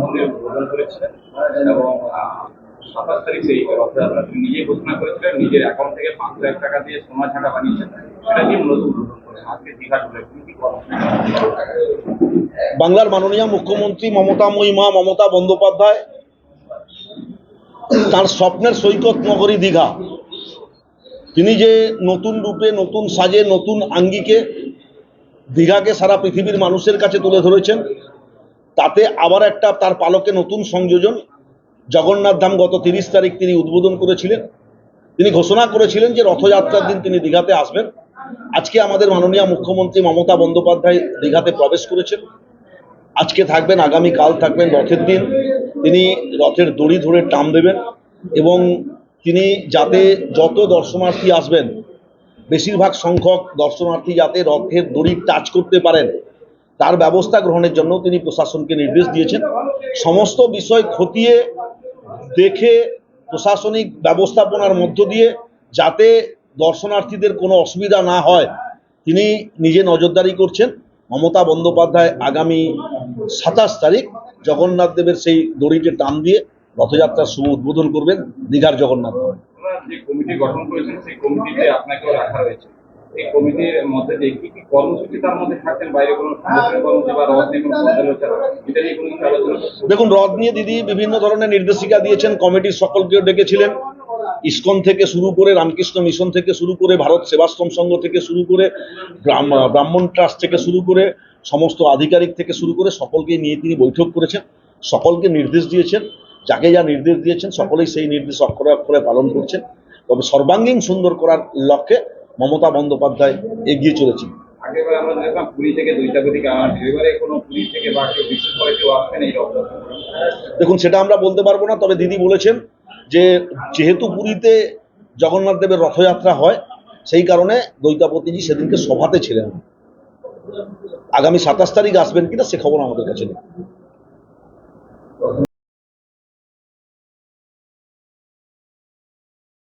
মন্দির উদ্বোধন করেছিলেন এবং সাতাশ তারিখ সেই রথযাত্রা তিনি নিজে ঘোষণা করেছিলেন, নিজের অ্যাকাউন্ট থেকে পাঁচ লাখ টাকা দিয়ে সোনা ছাড়া বানিয়েছেন। সেটা দিয়ে মূলত উদ্বোধন করেন আজকে দীঘা টুলে বাংলার মাননীয় মুখ্যমন্ত্রী মমতা মহিমা, মমতা বন্দ্যোপাধ্যায়, তার স্বপ্নের সৈকত নগরী দীঘা। তিনি যে নতুন রূপে, নতুন সাজে, নতুন আঙ্গিকে দীঘাকে সারা পৃথিবীর মানুষের কাছে তুলে ধরেছেন তাতে আবার একটা তার পালকে নতুন সংযোজন। জগন্নাথ ধাম গত তিরিশ তারিখ তিনি উদ্বোধন করেছিলেন। তিনি ঘোষণা করেছিলেন যে রথযাত্রার দিন তিনি দীঘাতে আসবেন। আজকে আমাদের মাননীয় মুখ্যমন্ত্রী মমতা বন্দ্যোপাধ্যায় দীঘাতে প্রবেশ করেছেন। আজকে থাকবেন আগামী কাল থাকবেন রথের দিন। তিনি রথের দড়ি ধরে টান দেবেন এবং তিনি যাতে যত দর্শনার্থী আসবেন, বেশিরভাগ সংখ্যক দর্শনার্থী যাতে রথের দড়ি টাচ করতে পারেন তার ব্যবস্থা গ্রহণের জন্য তিনি প্রশাসনকে নির্দেশ দিয়েছেন। সমস্ত বিষয় খতিয়ে দেখে প্রশাসনিক ব্যবস্থাপনার মধ্য দিয়ে যাতে দর্শনার্থীদের কোনো অসুবিধা না হয়, তিনি নিজে নজরদারি করছেন। মমতা বন্দ্যোপাধ্যায় আগামী সাতাশ তারিখ জগন্নাথ দেবের সেই দড়িতে টান দিয়ে রথযাত্রার শুভ উদ্বোধন করবেন দীঘার জগন্নাথ যে কমিটি গঠন করেছেন, সেই কমিটিতে আপনাকেও রাখা হয়েছে। এই কমিটির মধ্যে যে কি কি কর্মসূচি তার মধ্যে থাকছেন? বাইরে কোনো কর্মসূচি বা রথ নিয়ে কোনো এটা নিয়ে কোনো আলোচনা দেখুন রথ নিয়ে দিদি বিভিন্ন ধরনের নির্দেশিকা দিয়েছেন। কমিটির সকলকেও ডেকেছিলেন। ইসকন থেকে শুরু করে রামকৃষ্ণ মিশন থেকে শুরু করে ভারত সেবাশ্রম সংঘ থেকে শুরু করে ব্রাহ্মণ ট্রাস্ট থেকে শুরু করে সমস্ত আধিকারিক থেকে শুরু করে সকলকে নিয়ে তিনি বৈঠক করেছেন। সকলকে নির্দেশ দিয়েছেন। যাকে যা নির্দেশ দিয়েছেন, সকলেই সেই নির্দেশ অক্ষরে অক্ষরে পালন করছেন। তবে সর্বাঙ্গীন সুন্দর করার লক্ষ্যে মমতা বন্দ্যোপাধ্যায় এগিয়ে চলেছেন। আগেবার আমরা দেখলাম পুরী থেকে দুইটা গতিকে এবারে কোনো পুরী থেকে বা কেউ বিশেষ করে কেউ আসবেন এই দেখুন সেটা আমরা বলতে পারব না তবে দিদি বলেছেন যে যেহেতু পুরীতে জগন্নাথ দেবের রথযাত্রা হয় সেই কারণে দৈতাপতিজি সেদিনকে সভাতে ছিলেন। আগামী সাতাশ তারিখ আসবেন কিনা সে খবর আমাদের কাছে নেই।